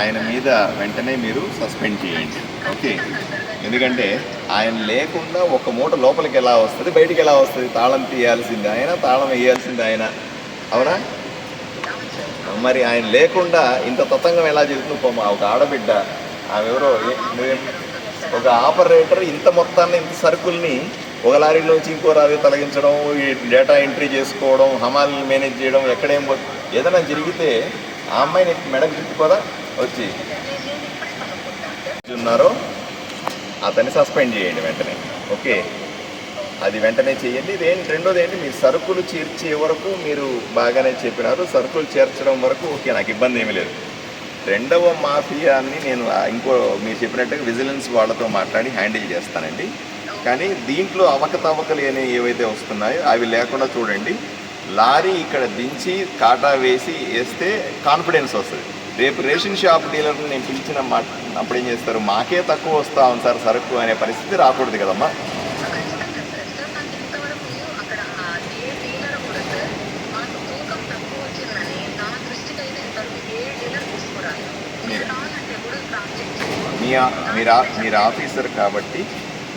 ఆయన మీద వెంటనే మీరు సస్పెండ్ చేయండి. ఓకే? ఎందుకంటే ఆయన లేకుండా ఒక మూట లోపలికి ఎలా వస్తుంది బయటికి ఎలా వస్తుంది? తాళం తీయాల్సింది ఆయన తాళం వేయాల్సింది ఆయన. అవునా? మరి ఆయన లేకుండా ఇంత తతంగం ఎలా జరుగుతుంది పోమా ఒక ఆడబిడ్డ ఆమె ఎవరో ఒక ఆపరేటర్ ఇంత మొత్తాన్ని ఇంత సరుకుల్ని ఒక లారీలోంచి ఇంకో లారీ తొలగించడం డేటా ఎంట్రీ చేసుకోవడం హమాల్ని మేనేజ్ చేయడం ఎక్కడేం ఏదైనా జరిగితే ఆ అమ్మాయిని మెడకు చుట్టుకోదా వచ్చి. ఉన్నారో. అతన్ని సస్పెండ్ చేయండి వెంటనే. ఓకే. అది వెంటనే చేయండి. ఇదేంటి రెండోది ఏంటి మీ సరుకులు చేర్చే వరకు మీరు బాగానే చెప్పినారు. సరుకులు చేర్చడం వరకు ఓకే నాకు ఇబ్బంది ఏమీ లేదు. రెండవ మాఫియాని నేను ఇంకో మీరు చెప్పినట్టుగా విజిలెన్స్ వాళ్ళతో మాట్లాడి హ్యాండిల్ చేస్తానండి. కానీ దీంట్లో అవకతవకలు అనేవి ఏవైతే వస్తున్నాయో అవి లేకుండా చూడండి. లారీ ఇక్కడ దించి కాటా వేసి వేస్తే కాన్ఫిడెన్స్ వస్తుంది. రేపు రేషన్ షాప్ డీలర్ని నేను పిలిచిన మాట అప్పుడు ఏం చేస్తారు? మాకే తక్కువ వస్తా ఉంది సార్ సరుకు అనే పరిస్థితి రాకూడదు కదమ్మా. మీ మీరు ఆఫీసర్ కాబట్టి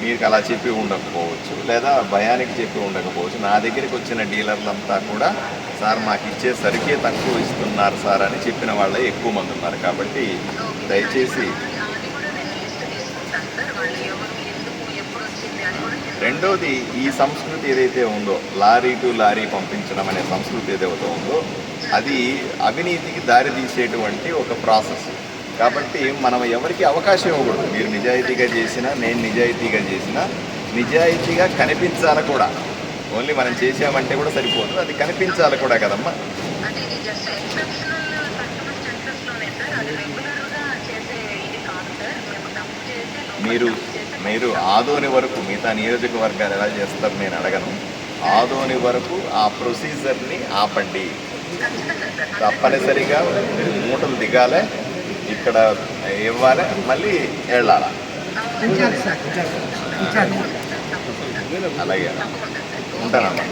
మీకు అలా చెప్పి ఉండకపోవచ్చు లేదా భయానికి చెప్పి ఉండకపోవచ్చు. నా దగ్గరికి వచ్చిన డీలర్లంతా కూడా సార్ మాకు ఇచ్చేసరికే తక్కువ ఇస్తున్నారు సార్ అని చెప్పిన వాళ్ళే ఎక్కువ మంది ఉన్నారు. కాబట్టి దయచేసి రెండవది ఈ సంస్కృతి ఏదైతే ఉందో లారీ టు లారీ పంపించడం అనే సంస్కృతి ఏదైతే ఉందో అది అవినీతికి దారి తీసేటువంటి ఒక ప్రాసెస్. కాబట్టి మనం ఎవరికి అవకాశం ఇవ్వకూడదు. మీరు నిజాయితీగా చేసినా నేను నిజాయితీగా చేసినా నిజాయితీగా కనిపించాలి కూడా. ఓన్లీ మనం చేసామంటే కూడా సరిపోదు. అది కనిపించాలి కూడా కదమ్మా. మీరు మీరు ఆదోని వరకు మిగతా నియోజకవర్గాలు ఎలా చేస్తారు నేను అడగను. ఆదోని వరకు ఆ ప్రొసీజర్ని ఆపండి. తప్పనిసరిగా మీరు మూటలు దిగాలి. ఇక్కడ ఇవ్వాలి మళ్ళీ వెళ్ళాలి? అలాగే. ఉంటానమ్మా.